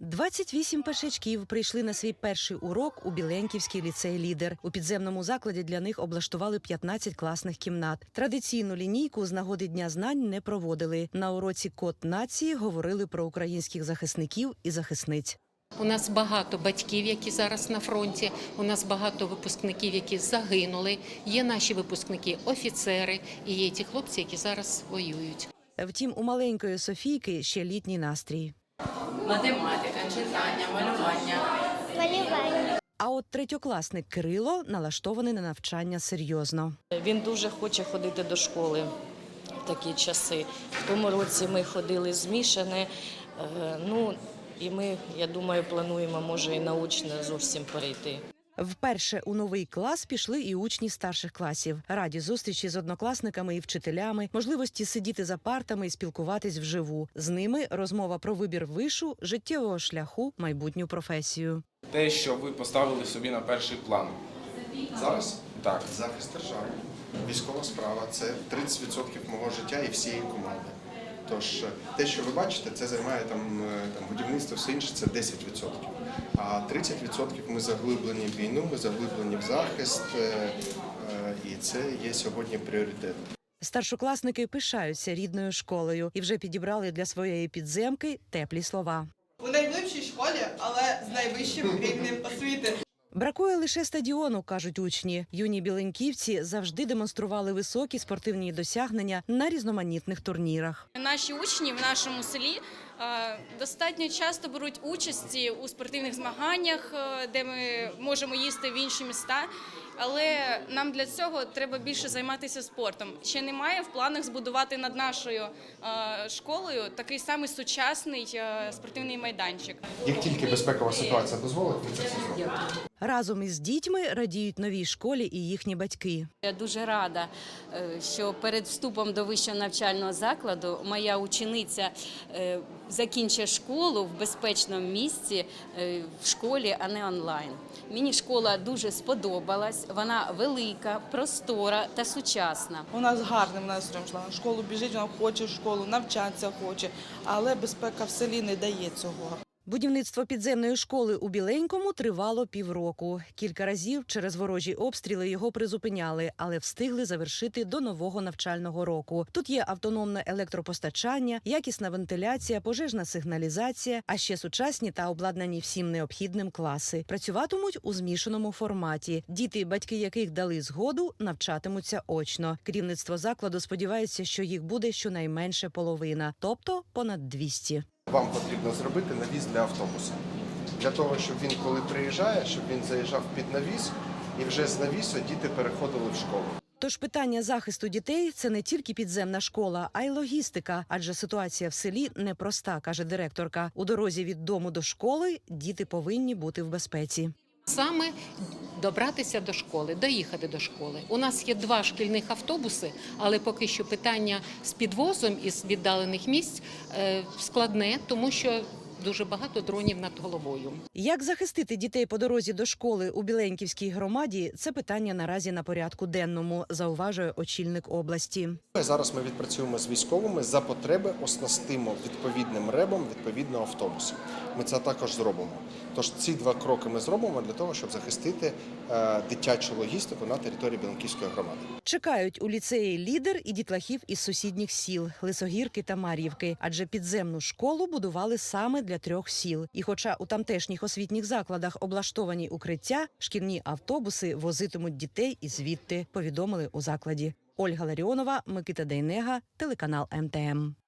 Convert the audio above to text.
28 першачків прийшли на свій перший урок у Біленьківський ліцей Лідер. У підземному закладі для них облаштували 15 класних кімнат. Традиційну лінійку з нагоди дня знань не проводили. На уроці код нації говорили про українських захисників і захисниць. У нас багато батьків, які зараз на фронті. У нас багато випускників, які загинули. Є наші випускники, офіцери, і є ті хлопці, які зараз воюють. Втім, у маленької Софійки ще літній настрій. Математика, читання, малювання. Малювання. А от третьокласник Кирило налаштований на навчання серйозно. Він дуже хоче ходити до школи в такі часи. В тому році ми ходили змішане. Ну і ми, я думаю, плануємо, може, і научно зовсім перейти. Вперше у новий клас пішли і учні старших класів. Раді зустрічі з однокласниками і вчителями, можливості сидіти за партами і спілкуватись вживу. З ними розмова про вибір вишу, життєвого шляху, майбутню професію. те, що ви поставили собі на перший план. Зараз Так. захист держави, військова справа це 30% мого життя і всієї команди. Тож е, те, що ви бачите, це займає там, е, там будівництво, все інше це 10%. А 30% ми заглиблені в війну, ми заглиблені в захист, е, і це є сьогодні пріоритет. Старшокласники пишаються рідною школою і вже підібрали для своєї підземки теплі слова. у найглибшій школі, але з найвищим рівнем освіти. Бракує лише стадіону, кажуть учні. Юні біленьківці завжди демонстрували високі спортивні досягнення на різноманітних турнірах. Наші учні в нашому селі е, достатньо часто беруть участі у спортивних змаганнях, е, де ми можемо їсти в інші міста. Але нам для цього треба більше займатися спортом. Ще немає в планах збудувати над нашою е, школою такий самий сучасний е, спортивний майданчик. Як тільки безпекова ситуація дозволить, ми це все зробимо. Разом із дітьми радіють новій школі і їхні батьки. Я дуже рада, е, що перед вступом до вищого навчального закладу моя учениця закінчить школу в безпечному місці в школі, а не онлайн. Мені школа дуже сподобалась. Вона велика, простора та сучасна. Вона з гарним настроєм йшла школу, біжить, вона хоче в школу, навчатися хоче, але безпека в селі не дає цього. Будівництво підземної школи у Біленькому тривало півроку. Кілька разів через ворожі обстріли його призупиняли, але встигли завершити до нового навчального року. Тут є автономне електропостачання, якісна вентиляція, пожежна сигналізація, а ще сучасні та обладнані всім необхідним класи. Працюватимуть у змішаному форматі. Діти, батьки яких дали згоду, навчатимуться очно. Керівництво закладу сподівається, що їх буде щонайменше половина, тобто понад 200. Вам потрібно зробити навіс для автобуса. Для того, щоб він, коли приїжджає, щоб він заїжджав під навіс, і вже з навісу діти переходили в школу. Тож питання захисту дітей це не тільки підземна школа, а й логістика, адже ситуація в селі непроста, каже директорка. У дорозі від дому до школи діти повинні бути в безпеці. Саме добратися до школи, доїхати до школи. У нас є два шкільних автобуси, але поки що питання з підвозом із віддалених місць е, складне, тому що дуже багато дронів над головою. Як захистити дітей по дорозі до школи у Біленьківській громаді? Це питання наразі на порядку денному, зауважує очільник області. Зараз ми відпрацюємо з військовими за потреби, оснастимо відповідним ребом відповідного автобуса. Ми це також зробимо. Тож ці два кроки ми зробимо для того, щоб захистити е, дитячу логістику на території Біланківської громади. Чекають у ліцеї лідер і дітлахів із сусідніх сіл Лисогірки та Мар'ївки, адже підземну школу будували саме для трьох сіл. І, хоча у тамтешніх освітніх закладах облаштовані укриття, шкільні автобуси возитимуть дітей і звідти. Повідомили у закладі. Ольга Ларіонова, Микита Дейнега, телеканал МТМ.